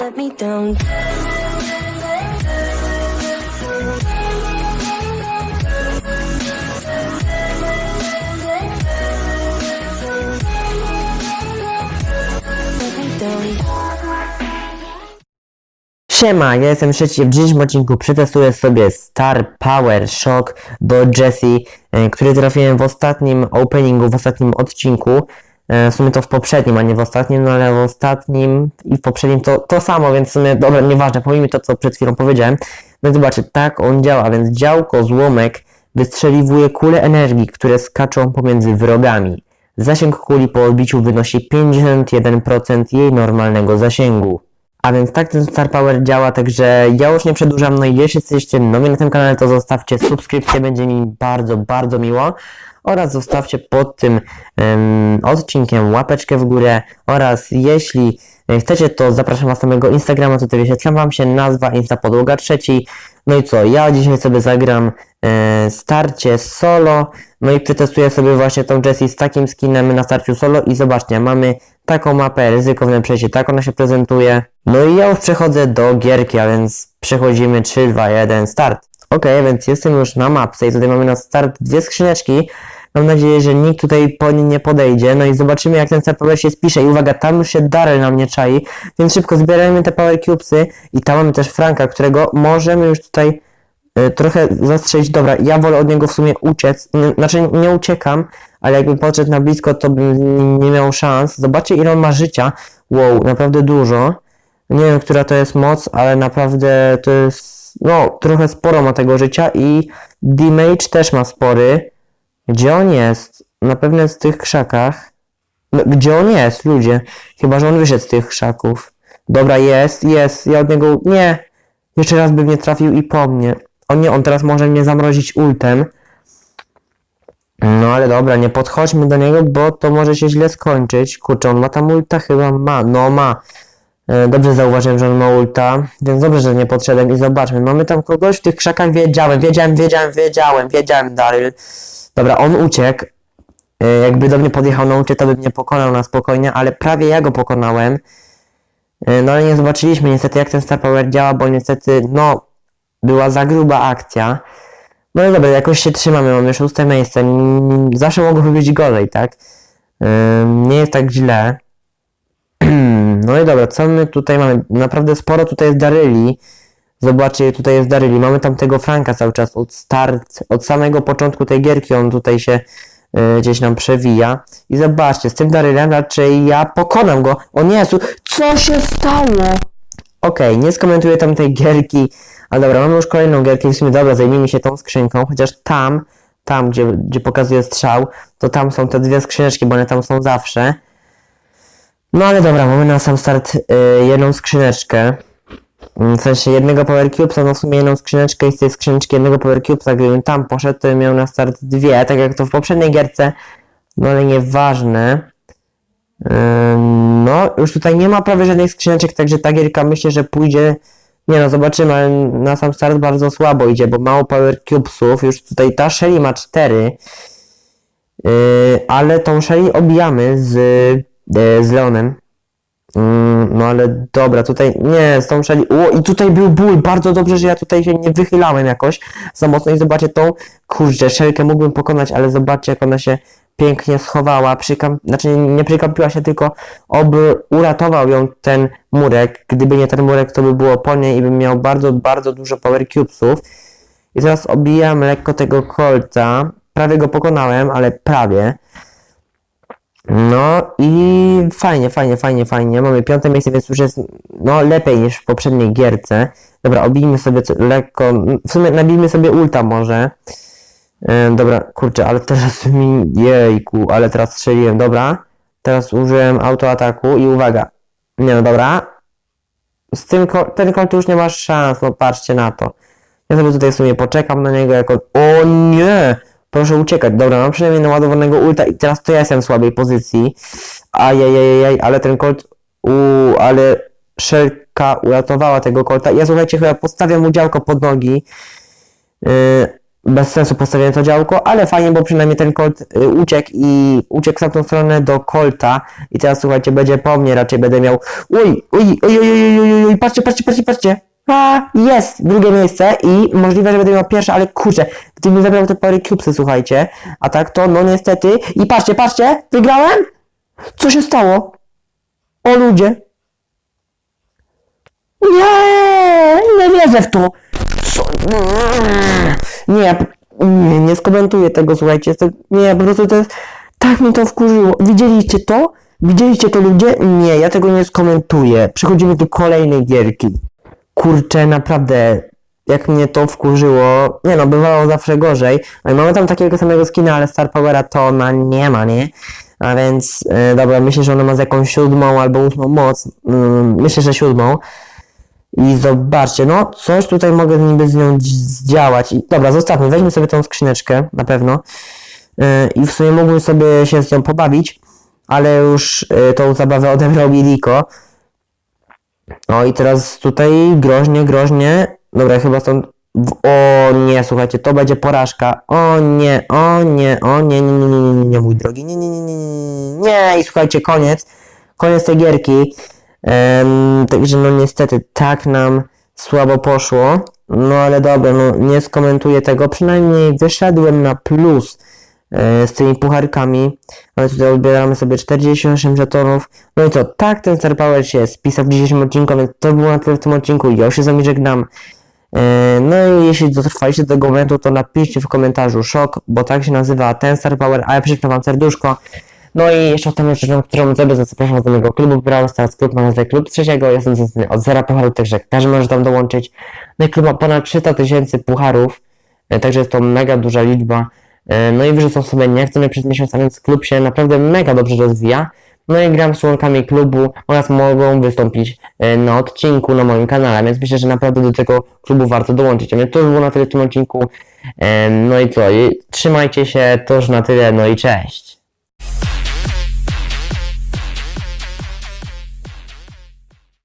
let me down Siema, ja jestem trzeci. W dzisiejszym odcinku przetestuję sobie Star Power Shock do Jessie, e, który trafiłem w ostatnim openingu, w ostatnim odcinku. E, W sumie to w poprzednim, a nie w ostatnim, no ale w ostatnim i w poprzednim to, to samo, więc w sumie, dobra, nieważne, pomijmy to, co przed chwilą powiedziałem. Więc zobaczcie, tak on działa, więc działko złomek wystrzeliwuje kule energii, które skaczą pomiędzy wrogami. Zasięg kuli po odbiciu wynosi 51% jej normalnego zasięgu. A więc tak ten Star Power działa, także ja już nie przedłużam, no i jeśli jesteście nowi na tym kanale, to zostawcie subskrypcję, będzie mi bardzo, bardzo miło. Oraz zostawcie pod tym em, odcinkiem łapeczkę w górę oraz jeśli chcecie, to zapraszam was na mojego Instagrama, tutaj wyświetlam wam się nazwa Insta Podłoga trzeci. No i co, ja dzisiaj sobie zagram e, starcie solo, no i przetestuję sobie właśnie tą Jessie z takim skinem na starciu solo i zobaczcie, mamy taką mapę, ryzykowne przejście, tak ona się prezentuje. No i ja już przechodzę do gierki, a więc przechodzimy 3, 2, 1, start. Ok, więc jestem już na mapce i tutaj mamy na start dwie skrzyneczki. Mam nadzieję, że nikt tutaj po nie nie podejdzie. No i zobaczymy, jak ten Star Power się spisze. I uwaga, tam już się Daryl na mnie czai, więc szybko zbierajmy te Power Cubesy. I tam mamy też Franka, którego możemy już tutaj e, trochę zastrzelić. Dobra, ja wolę od niego w sumie uciec. N- Znaczy, nie uciekam, ale jakbym podszedł na blisko, to bym nie miał szans. Zobaczcie, ile on ma życia. Wow, naprawdę dużo. Nie wiem, która to jest moc, ale naprawdę to jest, no, trochę sporo ma tego życia i damage też ma spory. Gdzie on jest? Na pewno jest w tych krzakach. No, gdzie on jest, ludzie? Chyba, że on wyszedł z tych krzaków. Dobra, jest, jest. Ja od niego... Nie! Jeszcze raz by mnie trafił i po mnie. O nie, on teraz może mnie zamrozić ultem. No ale dobra, nie podchodźmy do niego, bo to może się źle skończyć. Kurczę, on ma tam ulta? Chyba ma. No ma. E, Dobrze zauważyłem, że on ma ulta, więc dobrze, że nie podszedłem i zobaczmy. Mamy tam kogoś w tych krzakach, wiedziałem, wiedziałem, wiedziałem, wiedziałem, wiedziałem, Daryl. Dobra, on uciekł. E, Jakby do mnie podjechał na ucie, to by mnie pokonał na spokojnie, ale prawie ja go pokonałem. E, No ale nie zobaczyliśmy niestety jak ten Star Power działa, bo niestety, no, była za gruba akcja. No dobra, jakoś się trzymamy, mamy szóste miejsce. Mm, Zawsze mogłoby być gorzej, tak? Nie jest tak źle. No i dobra, co my tutaj mamy? Naprawdę sporo tutaj jest Daryli. Zobaczcie, tutaj jest Daryli. Mamy tam tego Franka cały czas od start, od samego początku tej gierki on tutaj się y, gdzieś nam przewija. I zobaczcie, z tym Darylem raczej ja pokonam go. O su- co się stało? Okej, nie skomentuję tam tej gierki. Ale dobra, mamy już kolejną gierkę. W sumie dobra, zajmijmy się tą skrzynką, chociaż tam, tam gdzie, gdzie pokazuje strzał, to tam są te dwie skrzyneczki, bo one tam są zawsze. No ale dobra, mamy na sam start y, jedną skrzyneczkę. Mm, W sensie jednego Power Cubesa, no w sumie jedną skrzyneczkę i z tej skrzyneczki jednego Power Cubesa, gdybym tam poszedł, to bym miał na start dwie, tak jak to w poprzedniej gierce. No ale nieważne. No, już tutaj nie ma prawie żadnych skrzyneczek, także ta gierka myślę, że pójdzie. Nie no, zobaczymy, ale na sam start bardzo słabo idzie, bo mało Power Cubesów. Już tutaj ta Shelly ma cztery. Yy, ale tą Shelly obijamy z, yy, z Leonem. Mm, no ale dobra, tutaj nie, z tą Shelly. O, i tutaj był ból. Bardzo dobrze, że ja tutaj się nie wychylałem jakoś za mocno. I zobaczcie tą, kurczę, Shelkę mógłbym pokonać, ale zobaczcie, jak ona się pięknie schowała. Przykam, znaczy nie przykampiła się, tylko oby uratował ją ten murek. Gdyby nie ten murek, to by było po niej i bym miał bardzo, bardzo dużo Power Cubesów. I teraz obijam lekko tego kolca. Prawie go pokonałem, ale prawie. No i fajnie, fajnie, fajnie, fajnie. Mamy piąte miejsce, więc już jest no lepiej niż w poprzedniej gierce. Dobra, obijmy sobie lekko. W sumie nabijmy sobie ulta może. E, dobra, kurczę, ale teraz mi. Jejku, ale teraz strzeliłem. Dobra. Teraz użyłem autoataku i uwaga. Nie no dobra. Z tym ko- ten kolt już nie masz szans, no patrzcie na to. Ja sobie tutaj w sumie poczekam na niego jako. O nie! Proszę uciekać. Dobra, mam przynajmniej naładowanego ulta i teraz to ja jestem w słabej pozycji. Ajajajaj, ale ten kolt. Uuu, ale Szelka uratowała tego kolta. Ja słuchajcie, chyba postawiam mu działko pod nogi. Yy, bez sensu postawiłem to działko, ale fajnie, bo przynajmniej ten kolt y, uciekł i uciekł na tą stronę do kolta i teraz słuchajcie, będzie po mnie, raczej będę miał uj, uj, uj, uj, uj, uj, uj, patrzcie, patrzcie, patrzcie, patrzcie. A, jest! Drugie miejsce i możliwe, że będę miał pierwsze, ale kurczę, gdybym zabrał te pary cubesy, słuchajcie, a tak to no niestety i patrzcie, patrzcie, wygrałem? Co się stało? O ludzie! Nie! Nie wierzę w to! Nie, nie, nie skomentuję tego, słuchajcie. To, nie, po prostu to jest. Tak mnie to wkurzyło. Widzieliście to? Widzieliście to ludzie? Nie, ja tego nie skomentuję. Przechodzimy do kolejnej gierki. Kurczę, naprawdę. Jak mnie to wkurzyło. Nie no, bywało zawsze gorzej. No mamy tam takiego samego skina, ale Star Powera to ona nie ma, nie? A więc, e, dobra, myślę, że ona ma z jakąś siódmą albo ósmą moc. Mm, myślę, że siódmą. I zobaczcie, no coś tutaj mogę niby z nią dzi- zdziałać. I, dobra, zostawmy, weźmy sobie tą skrzyneczkę, na pewno. Yy, I w sumie mógłbym sobie się z nią pobawić, ale już yy, tą zabawę odebrał mi Liko. O i teraz tutaj groźnie, groźnie. Dobra, chyba stąd... O nie, słuchajcie, to będzie porażka. O nie, o nie, o nie, nie, nie, nie, nie, nie, mój drogi, nie, nie, nie, nie, nie, i słuchajcie, koniec. Koniec tej gierki. Em, także no niestety tak nam słabo poszło. No ale dobra, no nie skomentuję tego. Przynajmniej wyszedłem na plus e, z tymi pucharkami. I tutaj odbieramy sobie 48 żetonów. No i co, tak ten Star Power się spisał w dzisiejszym odcinku, więc to było na tyle w tym odcinku. Ja się z wami żegnam. E, No i jeśli dotrwaliście do tego momentu, to napiszcie w komentarzu szok, bo tak się nazywa ten Star Power, a ja przyślę wam serduszko. No i jeszcze ostatnią rzeczą, którą zrobię, to zapraszam do mojego klubu Brawl Stars, klub ma nazwę Klub Trzeciego, jestem związany od zera pucharów, także każdy może tam dołączyć. No i klub ma ponad 300 tysięcy pucharów, e, także jest to mega duża liczba. E, No i wyrzucą sobie niechcony przez miesiąc, więc klub się naprawdę mega dobrze rozwija. No i gram z członkami klubu oraz mogą wystąpić e, na odcinku na moim kanale, więc myślę, że naprawdę do tego klubu warto dołączyć. A więc to już było na tyle w tym odcinku. No i co, trzymajcie się, to już na tyle, no i cześć.